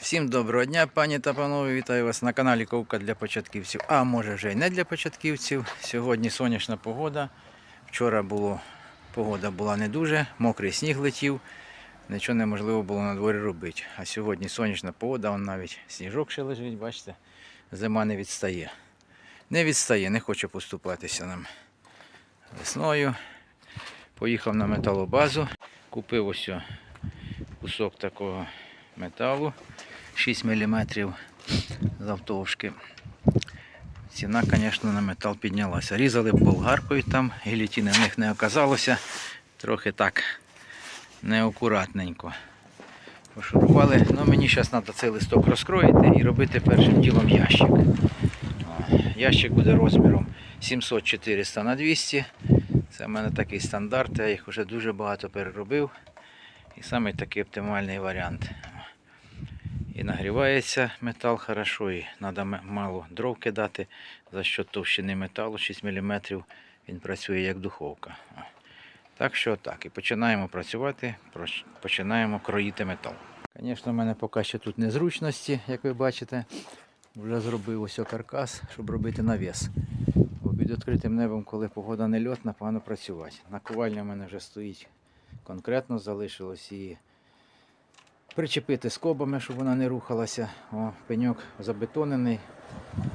Всім доброго дня, пані та панове. Вітаю вас на каналі Ковка для початківців. А може вже й не для початківців. Сьогодні сонячна погода. Вчора було, погода була не дуже, мокрий сніг летів. Нічого неможливо було на дворі робити. А сьогодні сонячна погода, он навіть сніжок ще лежить, бачите, зима не відстає. Не відстає, не хоче поступатися нам весною. Поїхав на металобазу, купив ось кусок такого металу 6 мм завтовшки. Ціна, звісно, на метал піднялася. Різали болгаркою там, гілітіни в них не оказалося. Трохи так неакуратненько. Пошурували. Ну, мені зараз треба цей листок розкроїти і робити першим ділом ящик. Ящик буде розміром 700-400 на 200. Це в мене такий стандарт, я їх вже дуже багато переробив. І саме такий оптимальний варіант. І нагрівається метал хорошо, і треба мало дров кидати. За що товщини металу 6 мм він працює як духовка. Так що так. І починаємо працювати, починаємо кроїти метал. Звісно, в мене поки що тут незручності, як ви бачите. Вже зробив ось каркас, щоб робити навіс. Бо під відкритим небом, коли погода не льотна, погано працювати. Наковальня в мене вже стоїть конкретно залишилось і причепити скобами, щоб вона не рухалася. О, пеньок забетонений.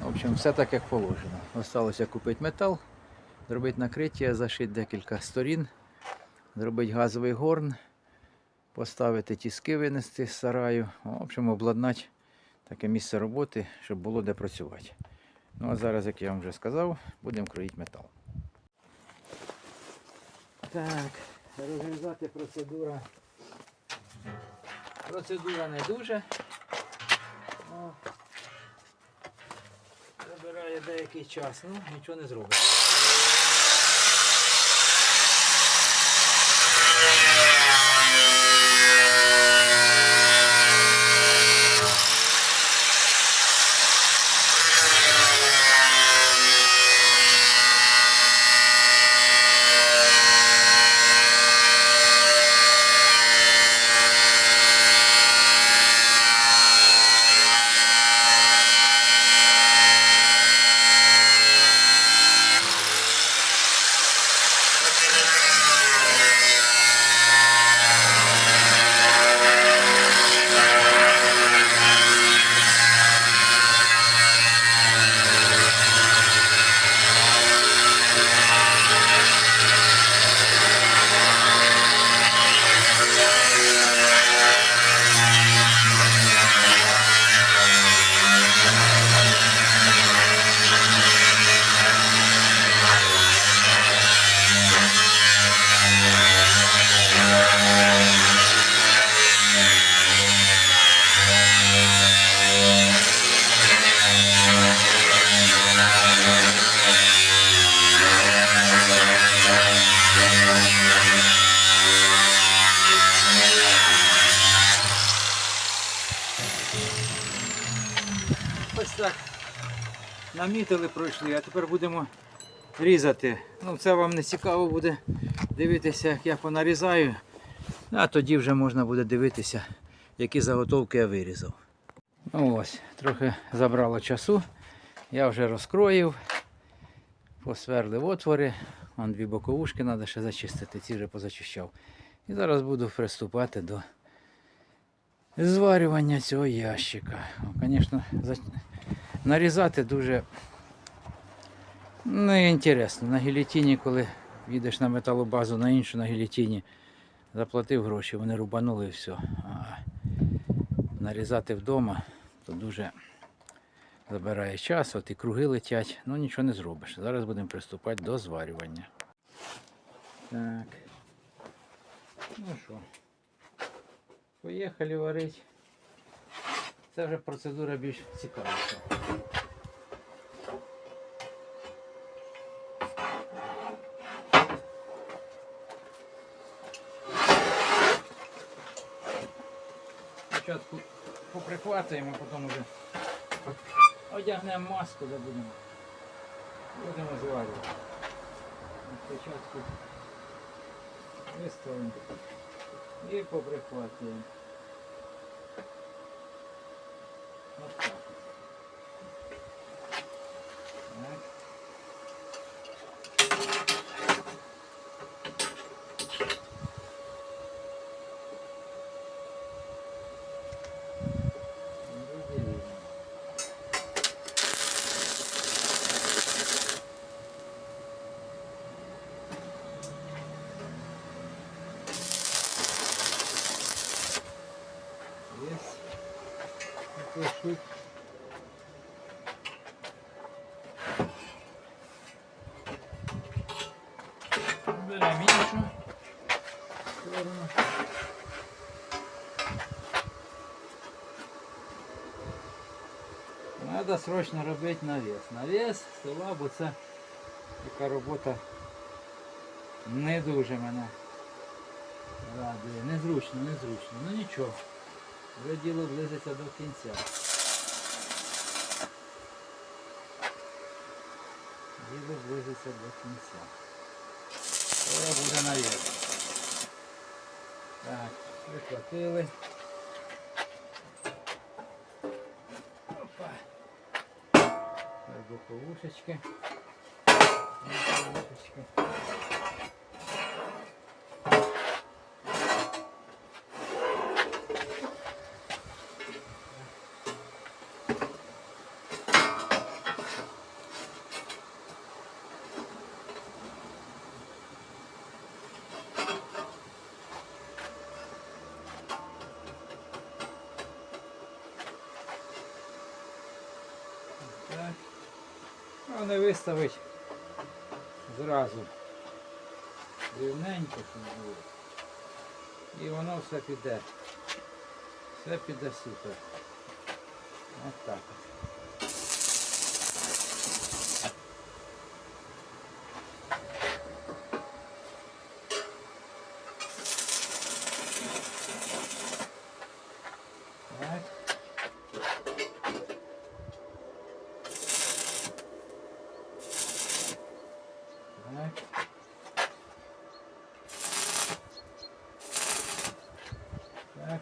В общем, все так, як положено. Осталося купити метал, зробити накриття, зашити декілька сторін, зробити газовий горн, поставити тіски винести з сараю. В общем, обладнати таке місце роботи, щоб було де працювати. Ну а зараз, як я вам вже сказав, будемо кроїти метал. Так, розрізати процедура. Процедура не дуже. Ну, забирає деякий час, ну нічого не зробить. Так. Намітили пройшли, а тепер будемо різати. Ну, це вам не цікаво буде дивитися, як я понарізаю. А тоді вже можна буде дивитися, які заготовки я вирізав. Ну ось, трохи забрало часу. Я вже розкроїв, посверлив отвори. Вон дві боковушки треба ще зачистити, ці вже позачищав. І зараз буду приступати до зварювання цього ящика. Звісно, нарізати дуже неінтересно. На гілітіні, коли їдеш на металобазу на іншу на гілітіні, заплатив гроші, вони рубанули все. А нарізати вдома то дуже забирає час, от і круги летять, ну нічого не зробиш. Зараз будемо приступати до зварювання. Так. Ну що, поїхали варити. Це вже процедура більш цікавіша. Спочатку поприхватуємо, потім вже одягнемо маску, де будемо. Будемо зварювати. Спочатку виставимо і поприхватуємо. Пишуть. Беремо іншу сторону. Надо срочно робити навіс. Навіс стола, бо це така робота не дуже мене радує. Незручно, незручно. Ну нічого. Вже діло близиться до кінця. Діло близиться до кінця. Це буде навіс. Так, прихватили. Опа. Так, боковушечки. Боковушечки. Так. Ну, не виставить зразу. Рівненько. І воно все піде. Все піде супер. Ось так. от. Так. Так. Так.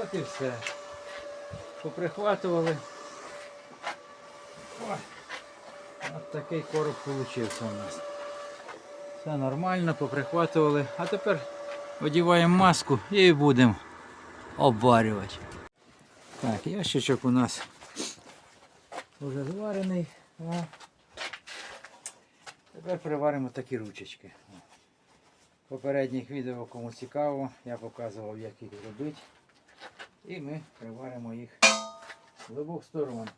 От і все. Поприхватували. Ой. От такий короб получився у нас. Все нормально, поприхватували. А тепер одіваємо маску і будемо обварювати. Так, ящичок у нас вже зварений. Тепер приваримо такі ручечки. Попередніх відео, кому цікаво, я показував, як їх робити. І ми приваримо їх з обох сторон.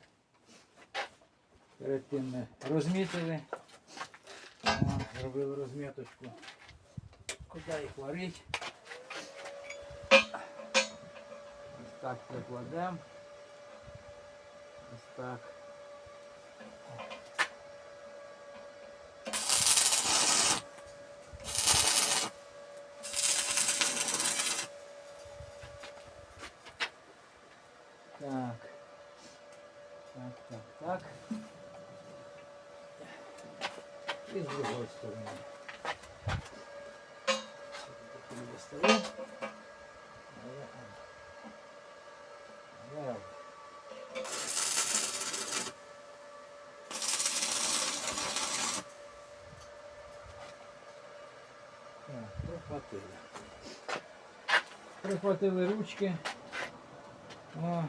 Перед тим ми розмітили. Зробили розміточку. Куди їх варить? Ось так прикладемо. Ось так. Так. Так, так, так. І з другої сторони. Такі достаю. Але, а. Так, прихватили. Прихватили ручки. О,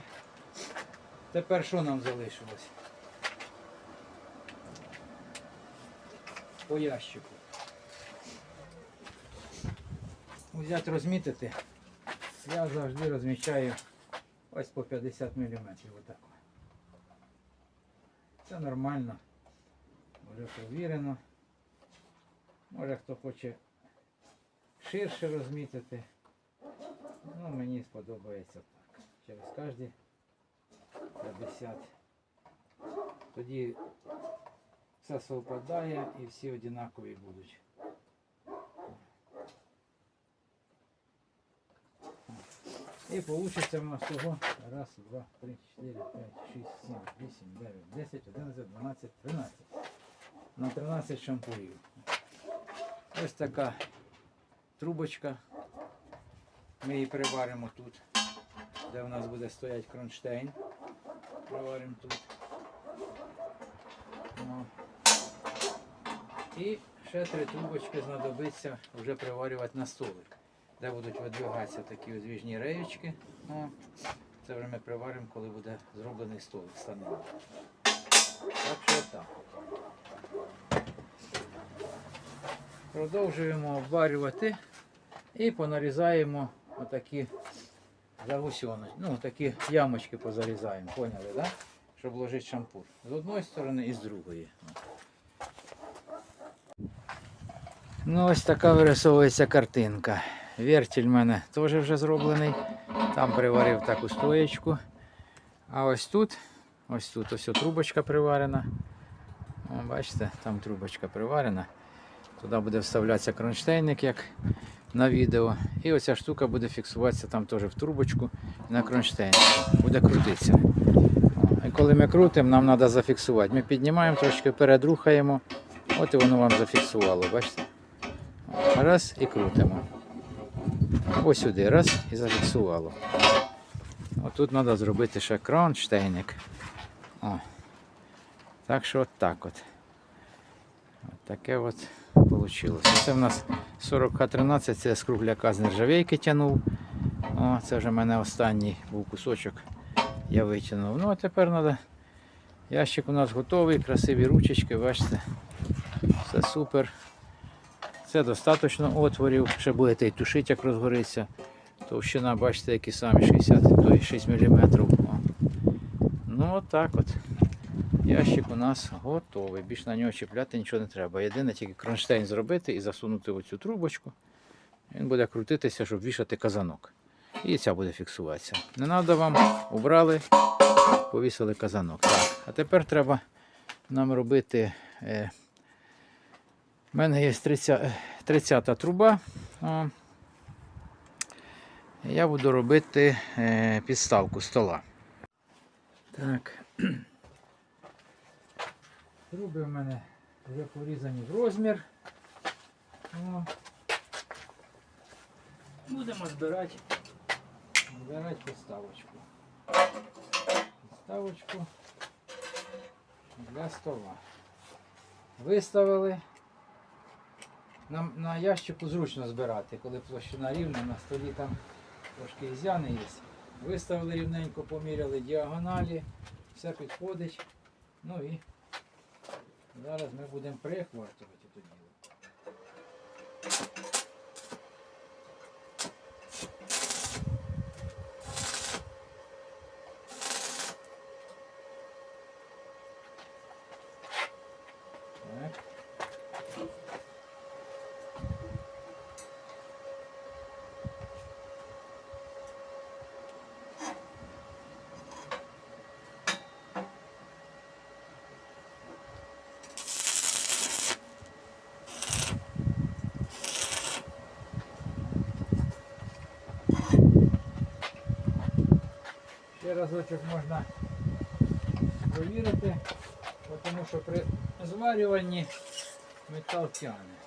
тепер що нам залишилось? По ящику. Взяти розмітити. Я завжди розмічаю ось по 50 мм. Отако. Це нормально. Вже провірено. Може хто хоче ширше розмітити. Ну, мені сподобається так. Через кожні 50. Тоді все совпадає і всі однакові будуть. І вийде в нас того. Раз, два, три, чотири, п'ять, шість, сім, вісім, дев'ять, десять, одинадцять, дванадцять, тринадцять. На 13 шампурів. Ось така трубочка. Ми її приваримо тут, де у нас буде стояти кронштейн. Приваримо тут. О. І ще три трубочки знадобиться вже приварювати на столик, де будуть видвигатися такі озвіжні реєчки. О. Це вже ми приваримо, коли буде зроблений столик станемо. Так що так. Продовжуємо обварювати і понарізаємо отакі загусьони. Ну, такі ямочки позарізаємо, поняли? Да? Щоб вложити шампур. З одної сторони і з другої. Ну, ось така вирисовується картинка. Вертіль в мене теж вже зроблений. Там приварив таку стоєчку. А ось тут, ось тут ось трубочка приварена. О, бачите, там трубочка приварена. Туди буде вставлятися кронштейник, як на відео. І оця штука буде фіксуватися там теж в трубочку на кронштейнику. Буде крутитися. І коли ми крутимо, нам треба зафіксувати. Ми піднімаємо, трошки вперед рухаємо. От і воно вам зафіксувало, бачите? Раз і крутимо. Ось сюди, раз і зафіксувало. Отут треба зробити ще кронштейник. О. Так що от так от. От таке от вийшло. Це в нас 40К13, це з кругляка з нержавейки тягнув. О, це вже в мене останній був кусочок. Я витягнув. Ну а тепер треба. Ящик у нас готовий, красиві ручечки, бачите. Все супер. Це достатньо отворів. Ще будете і тушити, як розгориться. Товщина, бачите, які самі 60, то 6 мм. Ну отак от. Ящик у нас готовий. Більш на нього чіпляти нічого не треба. Єдине тільки кронштейн зробити і засунути оцю трубочку. Він буде крутитися, щоб вішати казанок. І ця буде фіксуватися. Не треба вам, убрали, повісили казанок. Так. А тепер треба нам робити. Е, у мене є 30, 30 труба. О. Я буду робити е, підставку стола. Так. Труби в мене вже порізані в розмір. О. Будемо збирати, збирати підставочку. Підставочку для стола. Виставили. На, на ящику зручно збирати, коли площина рівна, на столі там трошки ізяни є. Виставили рівненько, поміряли діагоналі, все підходить. Ну і Зараз ми будемо прихватувати це діло. Так. Ще разочок можна провірити, тому що при зварюванні метал тягне.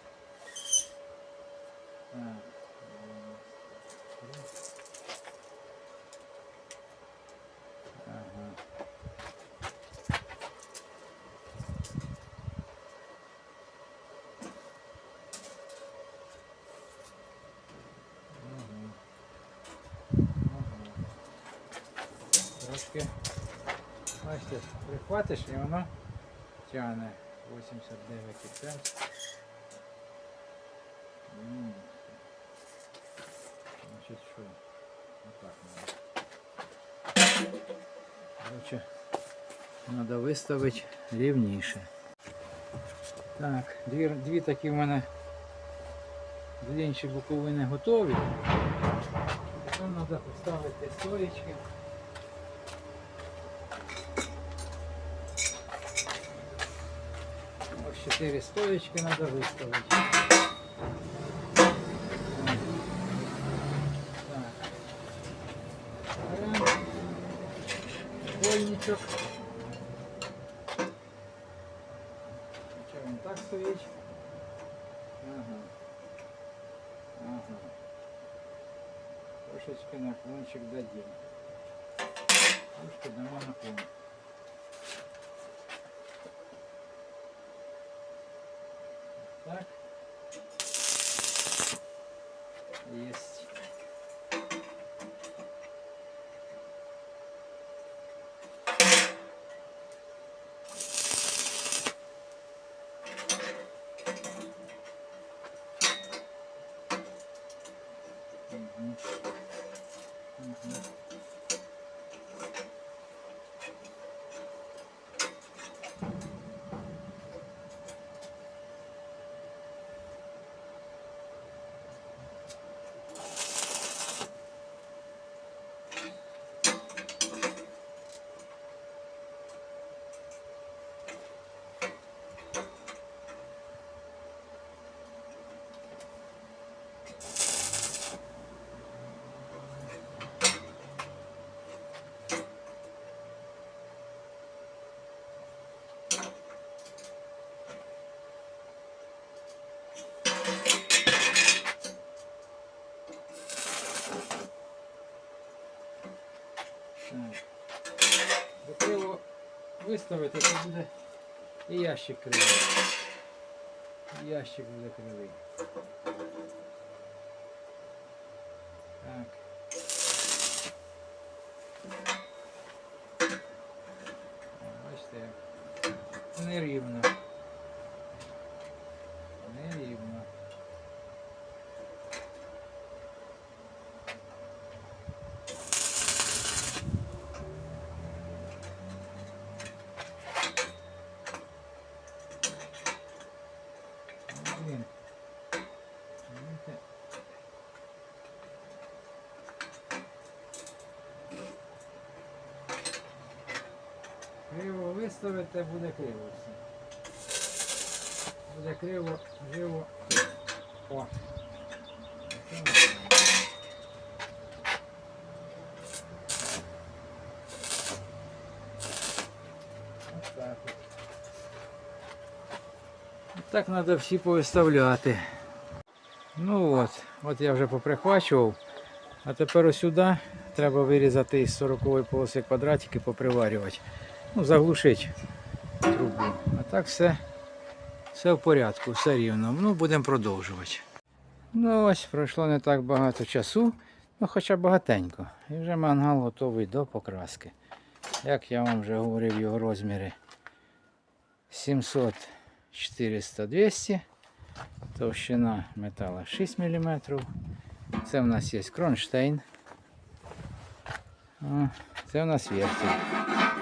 Трошки, бачите, прихватиш і воно тягне 89,5. М. Значить, що? Отак надо. Короче, треба виставити рівніше. Так, дві, дві такі в мене інші боковини готові. Тепер треба поставити стоїчки. Чотири стоечки треба виставити. Так. Беремо Больничок. Що він так стоїть? Ага. Ага. Трошечки наклончик дадим. Трошки дамо наклон. Так. Виставити, то буде і ящик кривий. І ящик буде кривий. Так. Бачите, як. Нерівно. Виставите, буде криво все. Буде криво, живо. О. Так. Так треба всі повиставляти. Ну от, от я вже поприхвачував. А тепер ось сюди треба вирізати із 40 полоси квадратики, поприварювати. Ну, заглушити трубу. А так все, все в порядку, все рівно. Ну, будемо продовжувати. Ну ось, пройшло не так багато часу, ну хоча багатенько. І вже мангал готовий до покраски. Як я вам вже говорив, його розміри 700 400 200 товщина металу 6 мм. Це в нас є кронштейн. Це в нас вертель.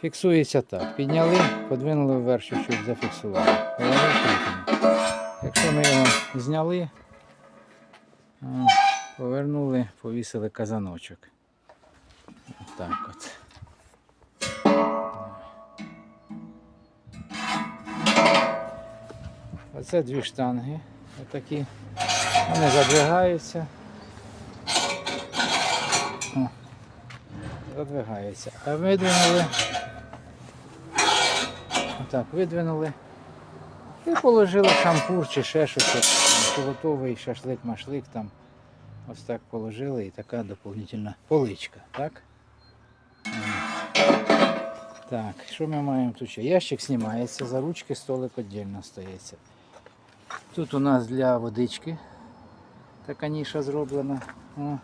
Фіксується так. Підняли, подвинули вверх, чуть зафіксували. Якщо ми його зняли, повернули, повісили казаночок. Отак от. Оце дві штанги. Отакі. Вони задвигаються. Задвигаються. А видвинули. Отак, видвинули. І положили шампур чи ще щось. от, Готовий шашлик-машлик там. Ось так положили і така доповнительна поличка. Так? Так, що ми маємо тут ще? Ящик знімається, за ручки столик віддільно стається. Тут у нас для водички така ніша зроблена. О.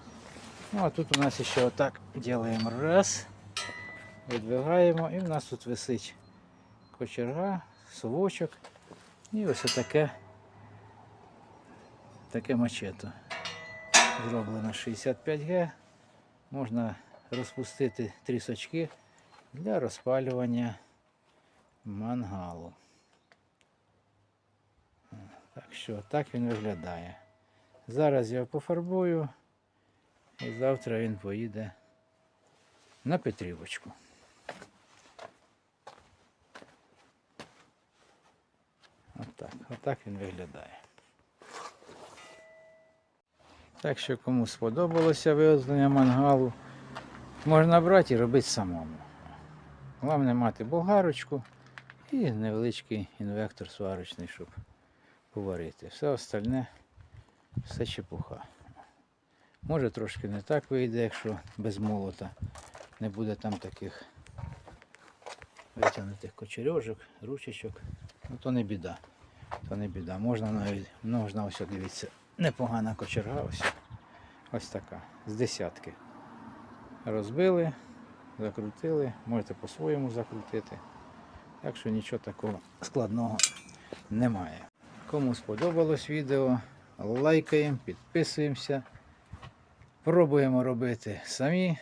Ну а тут у нас ще отак робимо раз, видвигаємо і в нас тут висить кочерга, совочок і ось таке таке мачето. Зроблено 65Г. Можна розпустити трісочки для розпалювання мангалу. Так що так він виглядає. Зараз я пофарбую і завтра він поїде на Петрівочку. Отак він виглядає. Так що кому сподобалося виготовлення мангалу, можна брати і робити самому. Головне мати болгарочку і невеличкий інвектор сварочний, щоб поварити. Все остальне все чепуха. Може трошки не так вийде, якщо без молота не буде там таких витягнутих кочерьожок, ручечок. Ну то не біда. То не біда. Можна навіть, можна ось дивіться, непогана кочерга ось. Ось така. З десятки. Розбили, закрутили, можете по-своєму закрутити. Так що нічого такого складного немає. Кому сподобалось відео, лайкаємо, підписуємося. Пробуємо робити самі.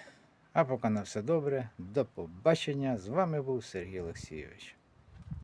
А поки на все добре. До побачення. З вами був Сергій Олексійович.